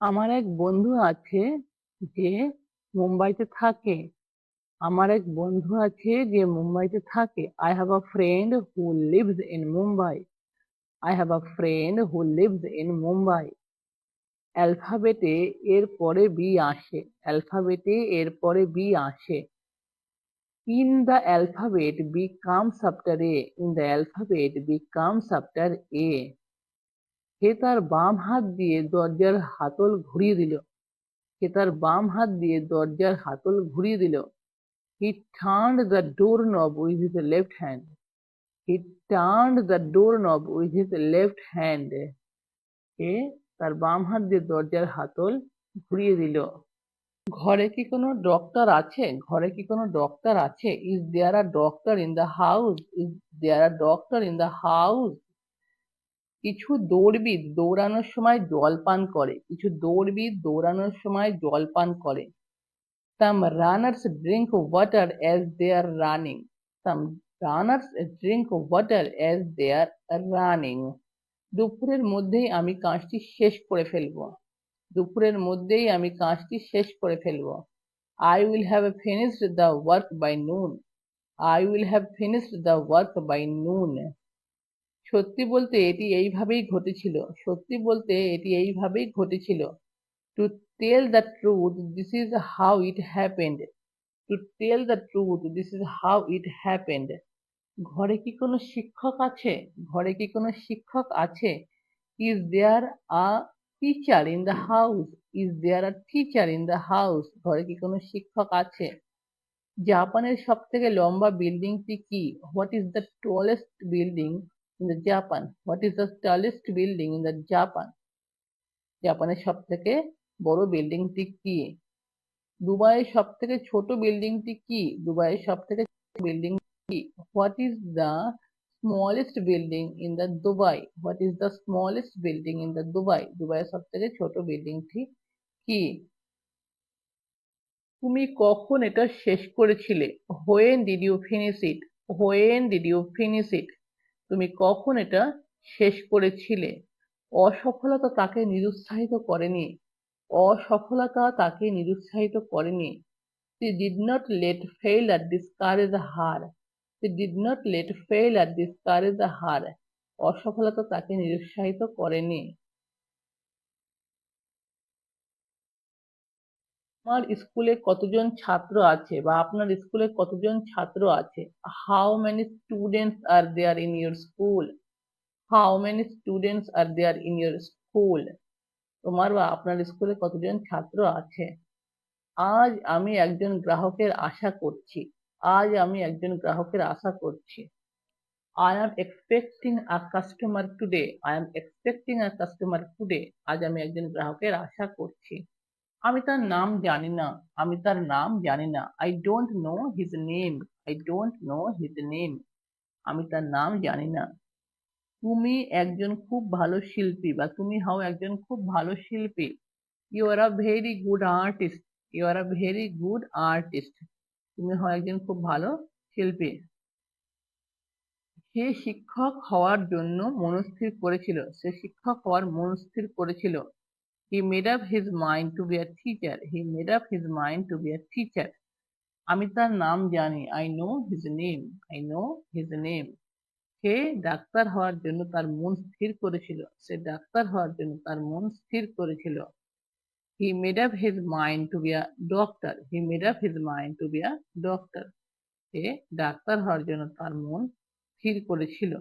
আমার এক বন্ধু আছে যে মুম্বাইতে থাকে। আমার এক বন্ধু আছে যে মুম্বাইতে থাকে। I have a friend who lives in Mumbai I have a friend who lives in Mumbai অ্যালফাবেটে এর পরে বি আসে। অ্যালফাবেটে এর পরে বি আসে। In the alphabet B comes after A in the alphabet B comes after A সে তার বাম হাত দিয়ে দরজার হাতল ঘুরিয়ে দিল। সে তার বাম হাত দিয়ে দরজার হাতল ঘুরিয়ে দিল। He turned the door knob with his left hand he turned the door knob with his left hand সে তার বাম হাত দিয়ে দরজার হাতল ঘুরিয়ে দিল। ঘরে কি কোনো ডক্টর আছে? ঘরে কি কোনো ডক্টর আছে? Is there a doctor in the house is there a doctor in the house কিছু দৌড়বিদ দৌড়ানোর সময় জল পান করে, কিছু দৌড়বিদ দৌড়ানোর সময় জল পান করে। Some runners drink water as they are running some runners drink water as they are running দুপুরের মধ্যেই আমি কাজটি শেষ করে ফেলব। দুপুরের মধ্যেই আমি কাজটি শেষ করে ফেলব। I will have finished the work by noon I will have finished the work by noon সত্যি বলতে এটি এইভাবেই ঘটেছিল। সত্যি বলতে এটি এইভাবেই ঘটেছিল। To tell the truth this is how it happened to tell the truth this is how it happened ঘরে কি কোনো শিক্ষক আছে? ঘরে কি কোনো শিক্ষক আছে? Is there a teacher in the house is there a teacher in the house ঘরে কি কোনো শিক্ষক আছে? জাপানের সব থেকে লম্বা বিল্ডিংটি কি? What is the tallest building in the Japan? What is the tallest building in the Japan? জাপানের সব থেকে বড় বিল্ডিংটি কি? দুবাইয়ের সব থেকে ছোট বিল্ডিংটি কি? দুবাইয়ের সব থেকে বিল্ডিং কি? What is the smallest building in the Dubai what is the smallest building in the Dubai দুবাইয়ের সব থেকে ছোট বিল্ডিংটি কি? তুমি কখন এটা শেষ করেছিলে? When did you finish it when did you finish it তুমি কখন এটা শেষ করেছিলে? অসফলতা তাকে নিরুৎসাহিত করেনি। অসফলতা তাকে নিরুৎসাহিত করেনি। She did not let failure discourage her she did not let failure discourage her অসফলতা তাকে নিরুৎসাহিত করেনি। আমার স্কুলে কতজন ছাত্র আছে বা আপনার স্কুলে কতজন ছাত্র আছে? How many students are there in your school how many students are there in your school তোমার বা আপনার স্কুলে কতজন ছাত্র আছে? আজ আমি একজন গ্রাহকের আশা করছি। আজ আমি একজন গ্রাহকের আশা করছি। I am expecting a customer today I am expecting a customer today আজ আমি একজন গ্রাহকের আশা করছি। আমি তার নাম জানি না। আমি তার নাম জানি না। I don't know his name I don't know his name আমি তার নাম জানি না। তুমি একজন খুব ভালো শিল্পী বা তুমি হও একজন খুব ভালো শিল্পী। You are a very good artist you are a very good artist তুমি হও একজন খুব ভালো শিল্পী। সে শিক্ষক হওয়ার জন্য মনস্থির করেছিল। সে শিক্ষক হওয়ার মনস্থির করেছিল। He made up his mind to be a teacher. He made up his mind to be a teacher. আমি তার নাম জানি। I know his name I know his name সে ডাক্তার হওয়ার জন্য তার মন স্থির করেছিল। সে ডাক্তার হওয়ার জন্য তার মন স্থির করেছিল। He made up his mind to be a doctor he made up his mind to be a doctor সে ডাক্তার হওয়ার জন্য তার মন স্থির করেছিল।